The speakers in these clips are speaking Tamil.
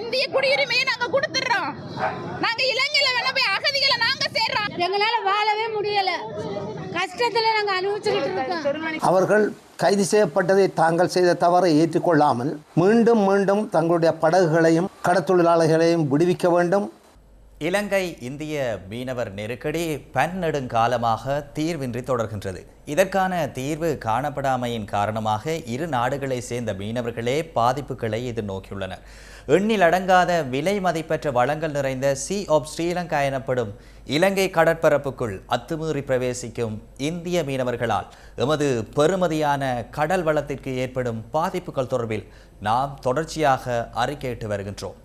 இந்திய குடியுரிமையை நாங்க கொடுத்துடுறோம். நாங்க இலங்கையில வேணா போய் அகதிகளை நாங்க சேர்றோம். எங்களால வாழவே முடியல. கஷ்டத்துல நாங்க அனுபவிச்சுக்கிட்டு இருக்கோம். அவர்கள் கைது செய்யப்பட்டதை தாங்கள் செய்த தவறை ஏற்றுக்கொள்ளாமல் மீண்டும் மீண்டும் தங்களுடைய படகுகளையும் கடத்தொழிலாளர்களையும் விடுவிக்க வேண்டும். இலங்கை இந்திய மீனவர் நெருக்கடி பன்னெடுங்காலமாக தீர்வின்றி தொடர்கின்றது. இதற்கான தீர்வு காணப்படாமையின் காரணமாக இரு நாடுகளை சேர்ந்த மீனவர்களே பாதிப்புகளை எதிர்நோக்கியுள்ளனர். எண்ணில் அடங்காத விலை மதிப்பற்ற வளங்கள் நிறைந்த சி ஆப் ஸ்ரீலங்கா எனப்படும் இலங்கை கடற்பரப்புக்குள் அத்துமீறி பிரவேசிக்கும் இந்திய மீனவர்களால் எமது பெறுமதியான கடல் வளத்திற்கு ஏற்படும் பாதிப்புகள் தொடர்பில் நாம் தொடர்ச்சியாக அறிக்கையிட்டு வருகின்றோம்.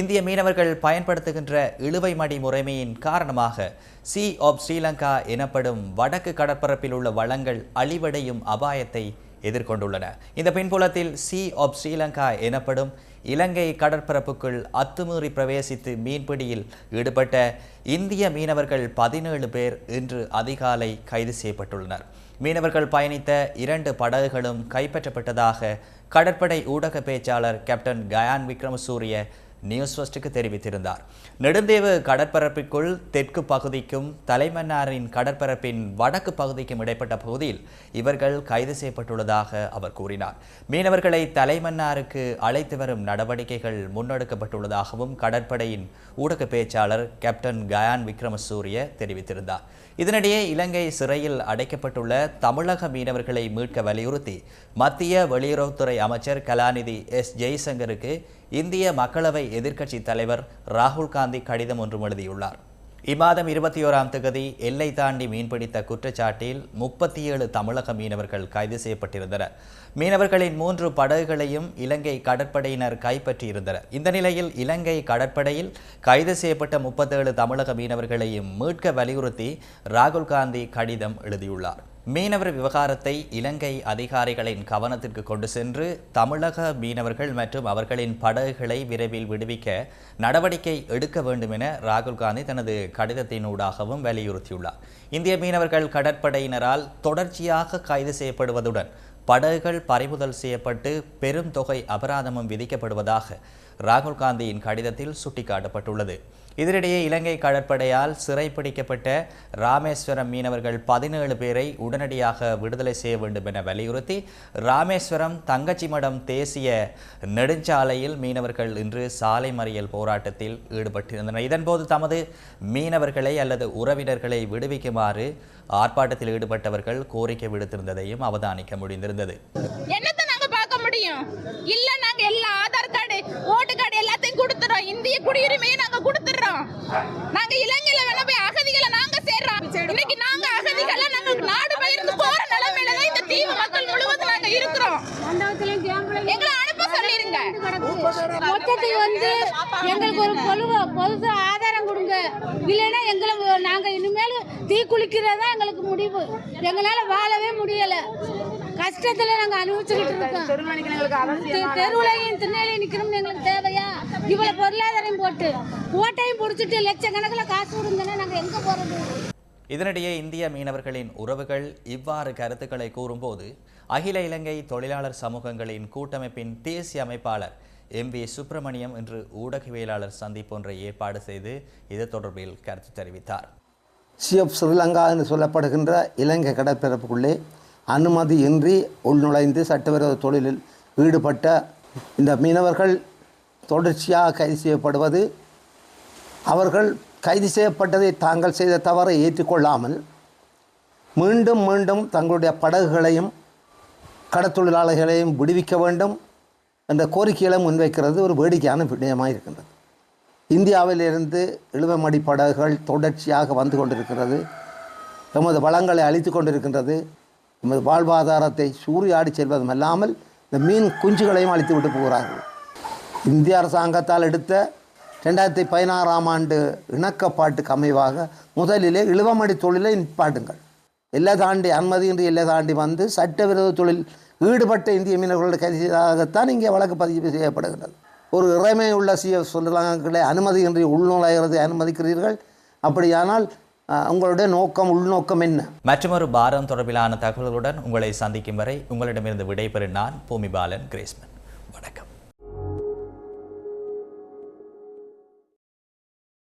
இந்திய மீனவர்கள் பயன்படுத்துகின்ற இழுவை மடி முறைமையின் காரணமாக சி ஆப் ஸ்ரீலங்கா எனப்படும் வடக்கு கடற்பரப்பில் உள்ள வளங்கள் அழிவடையும் அபாயத்தை எதிர்கொண்டுள்ளன. இந்த பின்புலத்தில் சி ஆப் ஸ்ரீலங்கா எனப்படும் இலங்கை கடற்பரப்புக்குள் அத்துமீறி பிரவேசித்து மீன்பிடியில் ஈடுபட்ட இந்திய மீனவர்கள் பதினேழு பேர் இன்று அதிகாலை கைது செய்யப்பட்டுள்ளனர். மீனவர்கள் பயணித்த இரண்டு படகுகளும் கைப்பற்றப்பட்டதாக கடற்படை ஊடக பேச்சாளர் கேப்டன் கயான் விக்ரமசூரிய நியூஸ் ஃபர்ஸ்டுக்கு தெரிவித்திருந்தார். நெடுந்தேவு கடற்பரப்பிற்குள் தெற்கு பகுதிக்கும் தலைமன்னாரின் கடற்பரப்பின் வடக்கு பகுதிக்கும் இடைப்பட்ட பகுதியில் இவர்கள் கைது செய்யப்பட்டுள்ளதாக அவர் கூறினார். மீனவர்களை தலைமன்னாருக்கு அழைத்து வரும் நடவடிக்கைகள் முன்னெடுக்கப்பட்டுள்ளதாகவும் கடற்படையின் ஊடக பேச்சாளர் கேப்டன் கயான் விக்ரமசூரிய தெரிவித்திருந்தார். இதனிடையே இலங்கை சிறையில் அடைக்கப்பட்டுள்ள தமிழக மீனவர்களை மீட்க வலியுறுத்தி மத்திய வெளியுறவுத்துறை அமைச்சர் கலாநிதி எஸ். ஜெய்சங்கருக்கு இந்திய மக்களவை எதிர்க்கட்சி தலைவர் ராகுல் காந்தி கடிதம் ஒன்றும் எழுதியுள்ளார். இம்மாதம் இருபத்தி ஓராம் தேதி எல்லை தாண்டி மீன்பிடித்த குற்றச்சாட்டில் முப்பத்தி ஏழு தமிழக மீனவர்கள் கைது செய்யப்பட்டிருந்தனர். மீனவர்களின் மூன்று படகுகளையும் இலங்கை கடற்படையினர் கைப்பற்றியிருந்தனர். இந்த நிலையில் இலங்கை கடற்படையில் கைது செய்யப்பட்ட முப்பத்தேழு தமிழக மீனவர்களையும் மீட்க வலியுறுத்தி ராகுல் காந்தி கடிதம் எழுதியுள்ளார். மீனவர் விவகாரத்தை இலங்கை அதிகாரிகளின் கவனத்திற்கு கொண்டு சென்று தமிழக மீனவர்கள் மற்றும் அவர்களின் படகுகளை விரைவில் விடுவிக்க நடவடிக்கை எடுக்க வேண்டும் என ராகுல் காந்தி தனது கடிதத்தினூடாகவும் வலியுறுத்தியுள்ளார். இந்திய மீனவர்கள் கடற்படையினரால் தொடர்ச்சியாக கைது செய்யப்படுவதுடன் படகுகள் பறிமுதல் செய்யப்பட்டு பெரும் தொகை அபராதமும் விதிக்கப்படுவதாக ராகுல் காந்தியின் கடிதத்தில் சுட்டிக்காட்டப்பட்டுள்ளது. இதனிடையே இலங்கை கடற்படையால் சிறைப்பிடிக்கப்பட்ட ராமேஸ்வரம் மீனவர்கள் பதினேழு பேரை உடனடியாக விடுதலை செய்ய வேண்டும் என வலியுறுத்தி ராமேஸ்வரம் தங்கச்சிமடம் தேசிய நெடுஞ்சாலையில் மீனவர்கள் இன்று சாலை மறியல் போராட்டத்தில் ஈடுபட்டிருந்தனர். இதன்போது தமது மீனவர்களை அல்லது உறவினர்களை விடுவிக்குமாறு ஆர்ப்பாட்டத்தில் ஈடுபட்டவர்கள் கோரிக்கை விடுத்திருந்ததையும் அவதானிக்க முடிந்திருந்தது. என்னத்தை நாங்க பார்க்க முடியும்? இல்ல நாங்க எல்லா ஆதார் கார்டு ஓட்டு கார்டு எல்லாத்தையும் கொடுத்துறோம் இந்திய குடியுரிமையை நாங்க கொடுத்துடுறோம். நாங்க இலங்கையில வேணா போய் அகதிகளை நாங்க சேர்றோம். இன்னைக்கு நாங்க அகதிகளை நாங்க நாடு பயிர்ந்து போற நிலைமையில தான் இந்த தீவு மக்கள் முழுவதும் நாங்க இருக்கிறோம். எங்களை அனுப்ப சொல்லிருங்க. மொத்தத்தை வந்து எங்களுக்கு ஒரு பொழுவ பொது ஆதாரம் கொடுங்க. இல்லைன்னா எங்களை நாங்க இனிமேல் தீ குளிக்கிறதா எங்களுக்கு முடிவு. எங்களால வாழவே முடியல. கஷ்டத்துல நாங்க அனுபவிச்சுக்கிட்டு இருக்கோம். தெருவுலையும் திண்ணையிலையும் நிக்கணும்னு எங்களுக்கு தேவையா? இவ்வளவு பொருளாதாரம் போட்டு ஓட்டையும் பிடிச்சிட்டு லட்சக்கணக்கில் காசு கொடுங்கன்னா நாங்க எங்க போறது? இதனிடையே இந்திய மீனவர்களின் உறவுகள் இவ்வாறு கருத்துக்களை கூறும்போது அகில இலங்கை தொழிலாளர் சமூகங்களின் கூட்டமைப்பின் தேசிய அமைப்பாளர் எம் வி சுப்பிரமணியம் இன்று ஊடகவியலாளர் சந்திப்பு ஒன்றை ஏற்பாடு செய்து இது தொடர்பில் கருத்து தெரிவித்தார். சிஎஃப் ஸ்ரீலங்கா என்று சொல்லப்படுகின்ற இலங்கை கடற்பரப்புக்குள்ளே அனுமதியின்றி உள்நுழைந்து சட்டவிரோத தொழிலில் ஈடுபட்ட இந்த மீனவர்கள் தொடர்ச்சியாக கைது செய்யப்படுவது அவர்கள் கைது செய்யப்பட்டதை தாங்கள் செய்த தவறை ஏற்றுக்கொள்ளாமல் மீண்டும் மீண்டும் தங்களுடைய படகுகளையும் கடத்தொழிலாளர்களையும் விடுவிக்க வேண்டும் என்ற கோரிக்கைகளை முன்வைக்கிறது ஒரு வேடிக்கையான விடயமாக இருக்கின்றது. இந்தியாவிலிருந்து இழுவமடி படகுகள் தொடர்ச்சியாக வந்து கொண்டிருக்கிறது. எமது வளங்களை அழித்து கொண்டிருக்கின்றது. நமது வாழ்வாதாரத்தை சூறையாடி செல்வதும் அல்லாமல் இந்த மீன் குஞ்சுகளையும் அழித்து விட்டு போகிறார்கள். இந்திய அரசாங்கத்தால் எடுத்த ரெண்டாயிரத்தி பதினாறாம் ஆண்டு இணக்கப்பாட்டுக்கு அமைவாக முதலிலே இழுவமடி தொழிலை நிற்பாட்டுங்கள் எல்லை தாண்டி அனுமதியின்றி எல்லை தாண்டி வந்து சட்டவிரோத தொழில் ஈடுபட்ட இந்திய மீனவர்களுடைய கைது செய்ததாகத்தான் இங்கே வழக்கு பதிவு செய்யப்படுகின்றது. ஒரு இறைமை உள்ள சிய சொல்லலாங்களை அனுமதியின்றி உள்நுழைகிறதை அனுமதிக்கிறீர்கள். அப்படியானால் உங்களுடைய நோக்கம் உள்நோக்கம் என்ன? மற்றொரு பாரம் தொடர்பிலான தகவல்களுடன் உங்களை சந்திக்கும் வரை உங்களிடமிருந்து விடைபெறும் நான் பூமிபாலன் கிரேஸ்மன். வணக்கம்.